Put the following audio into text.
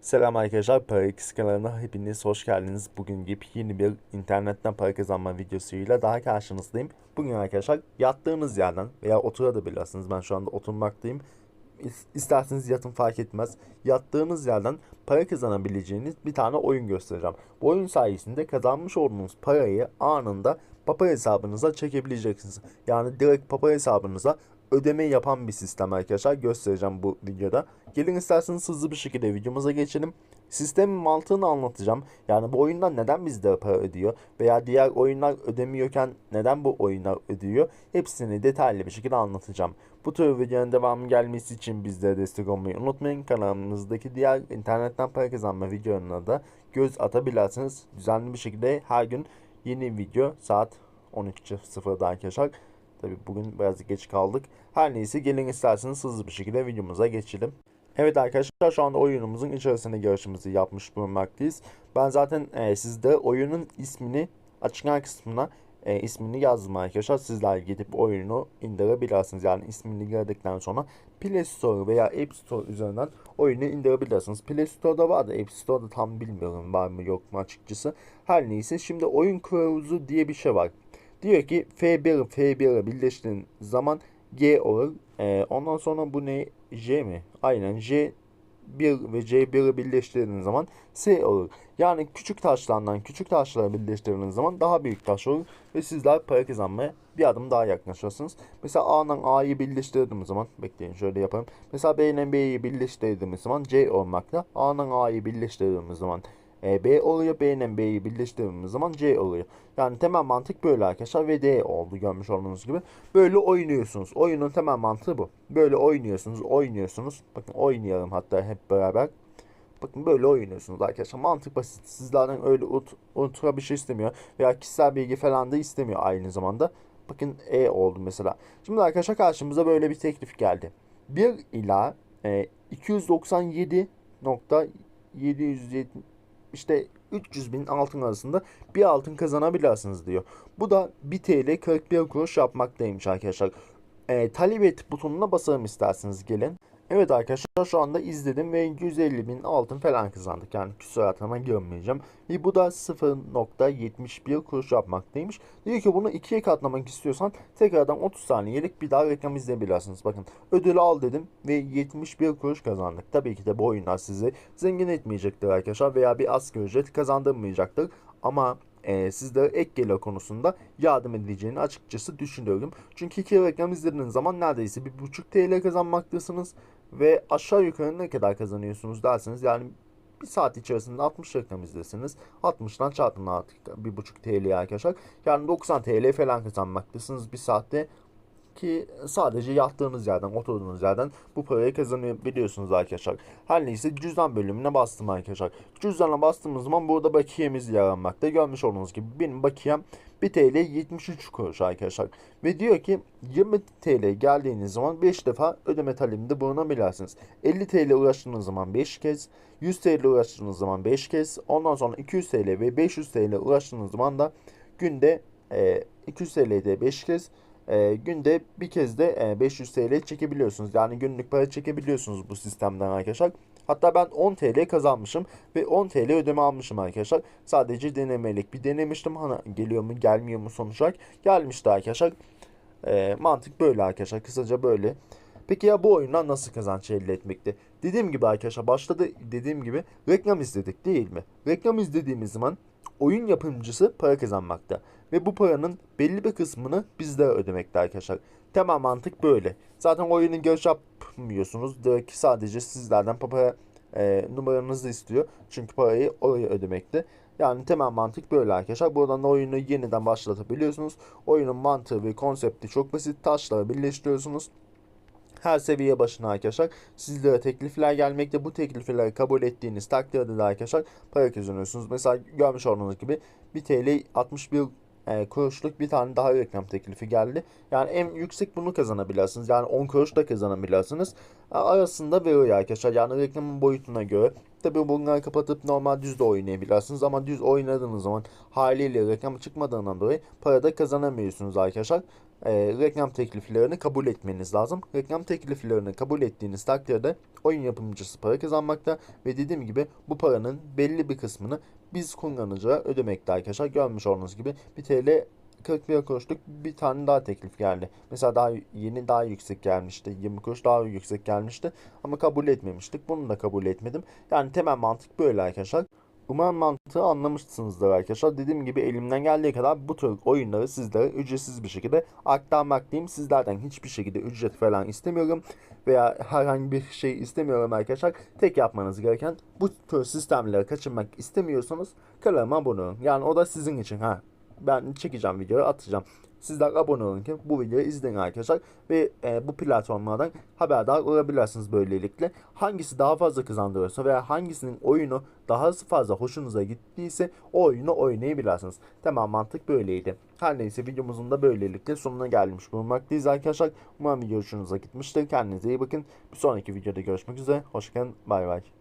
Selam arkadaşlar, Para kanalına hepiniz hoş geldiniz. Bugün gibi yeni bir internetten para kazanma videosuyla daha karşınızdayım. Bugün arkadaşlar yattığınız yerden veya oturabilirsiniz. Ben şu anda oturmaktayım. İs- İsterseniz yatın fark etmez. Yattığınız yerden para kazanabileceğiniz bir tane oyun göstereceğim. Bu oyun sayesinde kazanmış olduğunuz parayı anında Papa hesabınıza çekebileceksiniz. Yani direkt Papa hesabınıza ödeme yapan bir sistem arkadaşlar. Göstereceğim bu videoda. Gelin isterseniz hızlı bir şekilde videomuza geçelim. Sistemin mantığını anlatacağım. Yani bu oyundan neden bizde para ödüyor veya diğer oyunlar ödemiyorken neden bu oyunlar ödüyor? Hepsini detaylı bir şekilde anlatacağım. Bu tür videonun devamı gelmesi için bizlere destek olmayı unutmayın. Kanalımızdaki diğer internetten para kazanma videolarına da göz atabilirsiniz. Düzenli bir şekilde her gün yeni video saat 13.00'da arkadaşlar. Tabi bugün biraz geç kaldık. Her neyse gelin isterseniz hızlı bir şekilde videomuza geçelim. Evet arkadaşlar şu anda oyunumuzun içerisine girişimizi yapmış bulunmaktayız. Ben zaten e, sizde oyunun ismini açıklama kısmına e, ismini yazdım arkadaşlar. Sizler gidip oyunu indirebilirsiniz. Yani ismini girdikten sonra Play Store veya App Store üzerinden oyunu indirebilirsiniz. Play Store'da var da App Store'da tam bilmiyorum var mı yok mu açıkçası. Her neyse şimdi oyun kılavuzu diye bir şey var. Diyor ki F1 F1'e birleştiğin zaman G olur. Ee, ondan sonra bu ne? J mi? Aynen J 1 ve C1'i birleştirdiğiniz zaman S olur. Yani küçük taşlardan küçük taşlara birleştirdiğiniz zaman daha büyük taş olur ve sizler para kazanmaya bir adım daha yaklaşırsınız. Mesela A'dan A'yı birleştirdiğimiz zaman bekleyin şöyle yapalım. Mesela B ile B'yi birleştirdiğimiz zaman C olmakla A'dan A'yı birleştirdiğimiz zaman e, B oluyor. B ile B'yi birleştirdiğimiz zaman C oluyor. Yani temel mantık böyle arkadaşlar ve D oldu görmüş olduğunuz gibi. Böyle oynuyorsunuz. Oyunun temel mantığı bu. Böyle oynuyorsunuz, oynuyorsunuz. Bakın oynayalım hatta hep beraber. Bakın böyle oynuyorsunuz arkadaşlar. Mantık basit. Sizlerden öyle ut ultra bir şey istemiyor. Veya kişisel bilgi falan da istemiyor aynı zamanda. Bakın E oldu mesela. Şimdi arkadaşlar karşımıza böyle bir teklif geldi. 1 ila e, 297.770 işte 300 bin altın arasında bir altın kazanabilirsiniz diyor. Bu da 1 TL 41 kuruş yapmaktaymış arkadaşlar. E, talep et butonuna basalım isterseniz gelin. Evet arkadaşlar şu anda izledim ve 150 bin altın falan kazandık. Yani küsuratına girmeyeceğim. Ve bu da 0.71 kuruş yapmaktaymış. Diyor ki bunu ikiye katlamak istiyorsan tekrardan 30 saniyelik bir daha reklam izleyebilirsiniz. Bakın ödülü al dedim ve 71 kuruş kazandık. Tabii ki de bu oyunlar sizi zengin etmeyecektir arkadaşlar veya bir asgari ücret kazandırmayacaktır. Ama e, sizlere ek gelir konusunda yardım edeceğini açıkçası düşünüyorum. Çünkü iki reklam izlediğiniz zaman neredeyse bir buçuk TL kazanmaktasınız ve aşağı yukarı ne kadar kazanıyorsunuz derseniz yani bir saat içerisinde 60 reklam izlesiniz. 60'dan çarpın artık bir buçuk TL arkadaşlar. Yani 90 TL falan kazanmaktasınız bir saatte ki sadece yattığınız yerden, oturduğunuz yerden bu parayı kazanabiliyorsunuz arkadaşlar. Her neyse cüzdan bölümüne bastım arkadaşlar. Cüzdana bastığımız zaman burada bakiyemiz yer. Görmüş olduğunuz gibi benim bakiyem 1 TL 73 kuruş arkadaşlar. Ve diyor ki 20 TL geldiğiniz zaman 5 defa ödeme talebinde bulunabilirsiniz. 50 TL uğraştığınız zaman 5 kez, 100 TL uğraştığınız zaman 5 kez, ondan sonra 200 TL ve 500 TL uğraştığınız zaman da günde e, 200 TL'de 5 kez, e, günde bir kez de e, 500 TL çekebiliyorsunuz. Yani günlük para çekebiliyorsunuz bu sistemden arkadaşlar. Hatta ben 10 TL kazanmışım ve 10 TL ödeme almışım arkadaşlar. Sadece denemelik bir denemiştim. Hani geliyor mu gelmiyor mu sonuç olarak. Gelmişti arkadaşlar. E, mantık böyle arkadaşlar. Kısaca böyle. Peki ya bu oyundan nasıl kazanç elde etmekti? Dediğim gibi arkadaşlar başladı dediğim gibi reklam izledik değil mi? Reklam izlediğimiz zaman oyun yapımcısı para kazanmakta. Ve bu paranın belli bir kısmını bizlere ödemekte arkadaşlar. Temel mantık böyle. Zaten oyunu göç yapmıyorsunuz. Direkt sadece sizlerden para e, numaranızı istiyor. Çünkü parayı oraya ödemekte. Yani temel mantık böyle arkadaşlar. Buradan da oyunu yeniden başlatabiliyorsunuz. Oyunun mantığı ve konsepti çok basit. Taşları birleştiriyorsunuz. Her seviye başına arkadaşlar sizlere teklifler gelmekte. Bu teklifleri kabul ettiğiniz takdirde de arkadaşlar para kazanıyorsunuz. Mesela görmüş olduğunuz gibi 1 TL 61 e, kuruşluk bir tane daha reklam teklifi geldi. Yani en yüksek bunu kazanabilirsiniz. Yani 10 kuruş da kazanabilirsiniz. E, arasında veriyor arkadaşlar. Yani reklamın boyutuna göre. Tabi bunları kapatıp normal düz de oynayabilirsiniz. Ama düz oynadığınız zaman haliyle reklam çıkmadığından dolayı para da kazanamıyorsunuz arkadaşlar. e, reklam tekliflerini kabul etmeniz lazım. Reklam tekliflerini kabul ettiğiniz takdirde oyun yapımcısı para kazanmakta ve dediğim gibi bu paranın belli bir kısmını biz kullanıcıya ödemekte arkadaşlar. Görmüş olduğunuz gibi 1 TL 41 kuruşluk bir tane daha teklif geldi. Mesela daha yeni daha yüksek gelmişti. 20 kuruş daha yüksek gelmişti. Ama kabul etmemiştik. Bunu da kabul etmedim. Yani temel mantık böyle arkadaşlar. Umarım mantığı anlamışsınızdır arkadaşlar. Dediğim gibi elimden geldiği kadar bu tür oyunları sizlere ücretsiz bir şekilde aktarmaktayım. Sizlerden hiçbir şekilde ücret falan istemiyorum. Veya herhangi bir şey istemiyorum arkadaşlar. Tek yapmanız gereken bu tür sistemleri kaçırmak istemiyorsanız kanalıma abone olun. Yani o da sizin için ha. Ben çekeceğim videoyu atacağım. Sizler abone olun ki bu videoyu izleyin arkadaşlar. Ve e, bu platformlardan haberdar olabilirsiniz böylelikle. Hangisi daha fazla kazandırıyorsa veya hangisinin oyunu daha fazla hoşunuza gittiyse o oyunu oynayabilirsiniz. Tamam mantık böyleydi. Her neyse videomuzun da böylelikle sonuna gelmiş bulunmaktayız arkadaşlar. Umarım video hoşunuza gitmiştir. Kendinize iyi bakın. Bir sonraki videoda görüşmek üzere. Hoşçakalın. Bay bay.